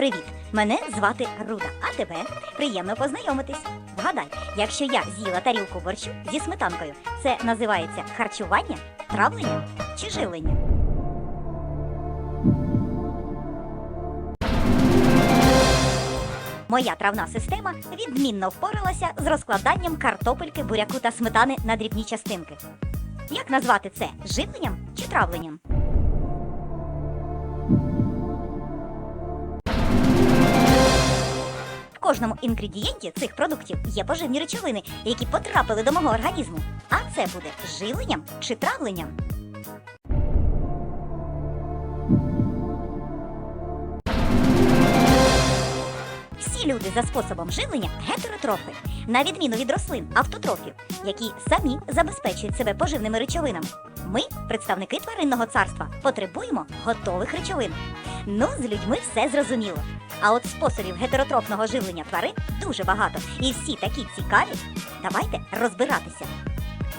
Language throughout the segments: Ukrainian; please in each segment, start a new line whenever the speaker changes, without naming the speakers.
Привіт! Мене звати Руда, а тебе приємно познайомитись. Вгадай, якщо я з'їла тарілку борщу зі сметанкою, це називається харчування, травлення чи живлення? Моя травна система відмінно впоралася з розкладанням картопельки, буряку та сметани на дрібні частинки. Як назвати це живленням чи травленням? Кожному інгредієнті цих продуктів є поживні речовини, які потрапили до мого організму. А це буде живленням чи травленням? Люди за способом живлення гетеротрофи, на відміну від рослин, автотрофів, які самі забезпечують себе поживними речовинами. Ми, представники тваринного царства, потребуємо готових речовин. Ну, з людьми все зрозуміло. А от способів гетеротрофного живлення тварин дуже багато, і всі такі цікаві. Давайте розбиратися.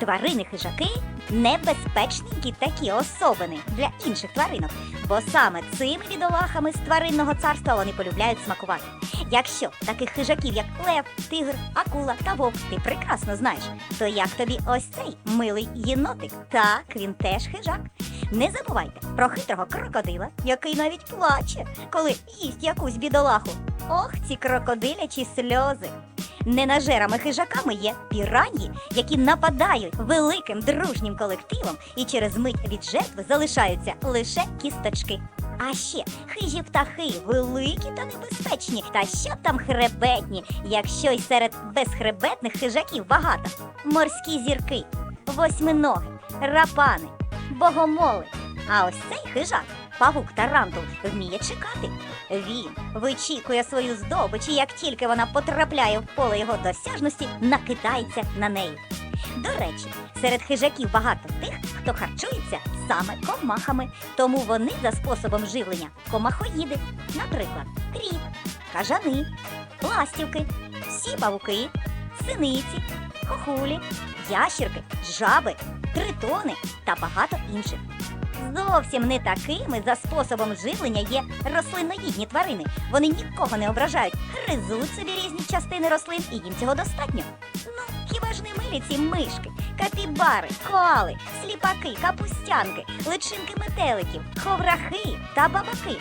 Тварини хижаки небезпечненькі такі особини для інших тваринок, бо саме цими бідолахами з тваринного царства вони полюбляють смакувати. Якщо таких хижаків, як лев, тигр, акула та вовк, ти прекрасно знаєш, то як тобі ось цей милий єнотик? Так, він теж хижак. Не забувайте про хитрого крокодила, який навіть плаче, коли їсть якусь бідолаху. Ох, ці крокодилячі сльози. Ненажерами хижаками є піраньї, які нападають великим дружнім колективом і через мить від жертви залишаються лише кісточки. А ще хижі птахи великі та небезпечні, та що там хребетні, якщо й серед безхребетних хижаків багато. Морські зірки, восьминоги, рапани, богомоли. А ось цей хижак, павук тарантул, вміє чекати. Він вичікує свою здобич, і як тільки вона потрапляє в поле його досяжності, накидається на неї. До речі, серед хижаків багато тих, хто харчується саме комахами, тому вони за способом живлення комахоїди, наприклад, кріт, кажани, ластівки, всі павуки, синиці, хохулі, ящірки, жаби, тритони та багато інших. Зовсім не такими за способом живлення є рослинноїдні тварини. Вони нікого не ображають, гризуть собі різні частини рослин, і їм цього достатньо. Ну, хіба ж не милі ці мишки, капібари, коали, сліпаки, капустянки, личинки метеликів, ховрахи та бабаки.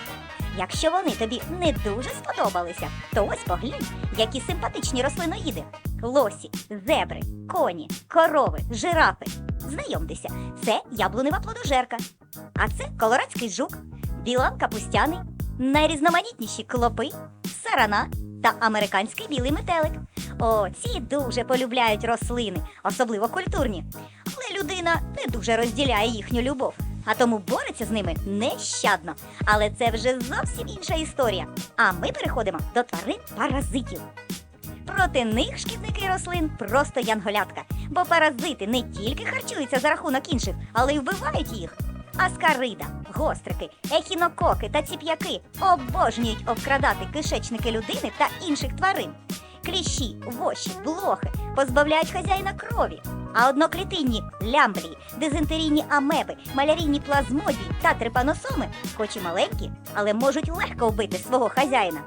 Якщо вони тобі не дуже сподобалися, то ось поглянь, які симпатичні рослиноїди: лосі, зебри, коні, корови, жирафи. Знайомтеся, це яблунева плодожерка. А це колорадський жук, білан капустяний, найрізноманітніші клопи, сарана та американський білий метелик. О, ці дуже полюбляють рослини, особливо культурні. Але людина не дуже розділяє їхню любов, а тому бореться з ними нещадно. Але це вже зовсім інша історія. А ми переходимо до тварин паразитів. Проти них шкідники рослин просто янголятка, бо паразити не тільки харчуються за рахунок інших, але й вбивають їх. Аскарида, гострики, ехінококи та ціп'яки обожнюють обкрадати кишечники людини та інших тварин. Кліщі, воші, блохи позбавляють хазяїна крові. А одноклітинні лямблії, дизентерійні амеби, малярійні плазмодії та трипаносоми, хоч і маленькі, але можуть легко вбити свого хазяїна.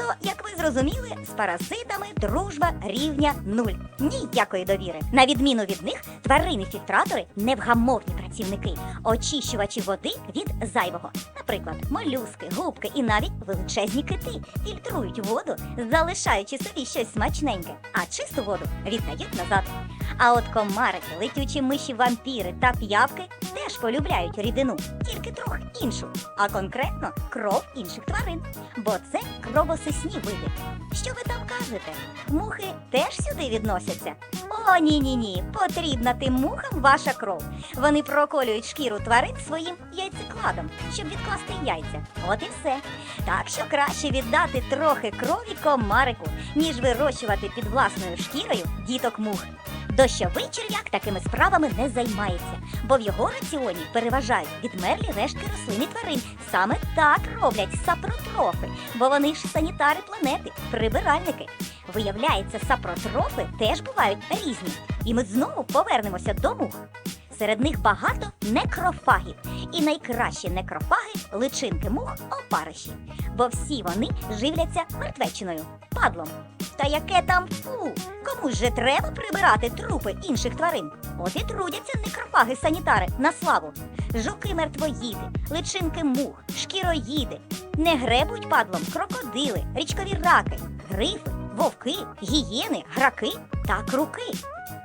Тобто, як ви зрозуміли, з паразитами дружба рівня нуль. Ніякої довіри. На відміну від них, тварини-фільтратори невгамовні працівники, очищувачі води від зайвого. Наприклад, молюски, губки і навіть величезні кити фільтрують воду, залишаючи собі щось смачненьке, а чисту воду віддають назад. А от комарики, летючі миші, вампіри та п'явки теж полюбляють рідину, тільки трохи іншу, а конкретно кров інших тварин. Бо це кровосисні види. Що ви там кажете? Мухи теж сюди відносяться? О, ні, ні, ні. Потрібна тим мухам ваша кров. Вони проколюють шкіру тварин своїм яйцекладом, щоб відкласти яйця. От і все. Так що краще віддати трохи крові комарику, ніж вирощувати під власною шкірою діток мух. Дощовий черв'як такими справами не займається, бо в його раціоні переважають відмерлі рештки рослин і тварин. Саме так роблять сапротрофи, бо вони ж санітари планети, прибиральники. Виявляється, сапротрофи теж бувають різні. І ми знову повернемося до мух. Серед них багато некрофагів, І найкращі некрофаги личинки мух опариші, бо всі вони живляться мертвечиною, падлом. Та яке там фу! Комусь же треба прибирати трупи інших тварин. От і трудяться некрофаги-санітари на славу. Жуки мертвоїди, личинки мух, шкіроїди. Не гребуть падлом крокодили, річкові раки, грифи, вовки, гієни, граки та круки.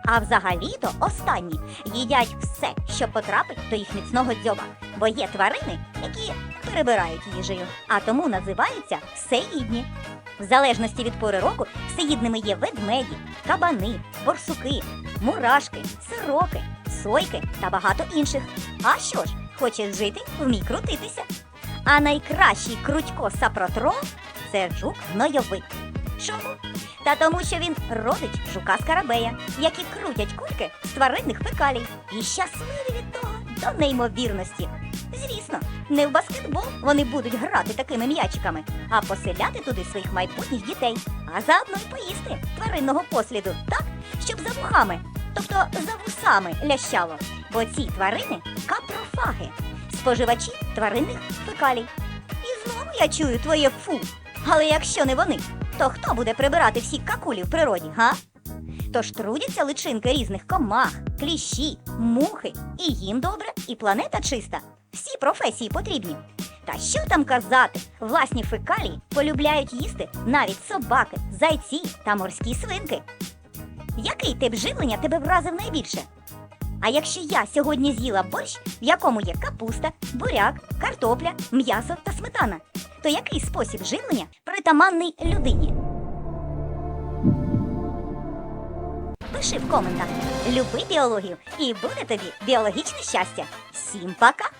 А взагалі-то останні їдять все, що потрапить до їх міцного дзьоба, бо є тварини, які перебирають їжею, а тому називаються всеїдні. В залежності від пори року всеїдними є ведмеді, кабани, борсуки, мурашки, сироки, сойки та багато інших. А що ж, хочеш жити, вмій крутитися. А найкращий крутько сапротро – це жук гнойовик. Чому? Та тому, що він родич жука скарабея, які крутять кульки з тваринних фекалій і щасливі від того до неймовірності. Звісно, не в баскетбол вони будуть грати такими м'ячиками, а поселяти туди своїх майбутніх дітей, а заодно й поїсти тваринного посліду так, щоб за вухами, тобто за вусами лящало. Бо ці тварини капрофаги, споживачі тваринних фекалій. І знову я чую твоє фу. Але якщо не вони, то хто буде прибирати всі какулі в природі, га? Тож трудяться личинки різних комах, кліщі, мухи, і їм добре, і планета чиста. Всі професії потрібні. Та що там казати, власні фекалії полюбляють їсти навіть собаки, зайці та морські свинки. Який тип живлення тебе вразив найбільше? А якщо я сьогодні з'їла борщ, в якому є капуста, буряк, картопля, м'ясо та сметана, то який спосіб живлення притаманний людині? Пиши в коментах. Люби біологію і буде тобі біологічне щастя. Всім пока!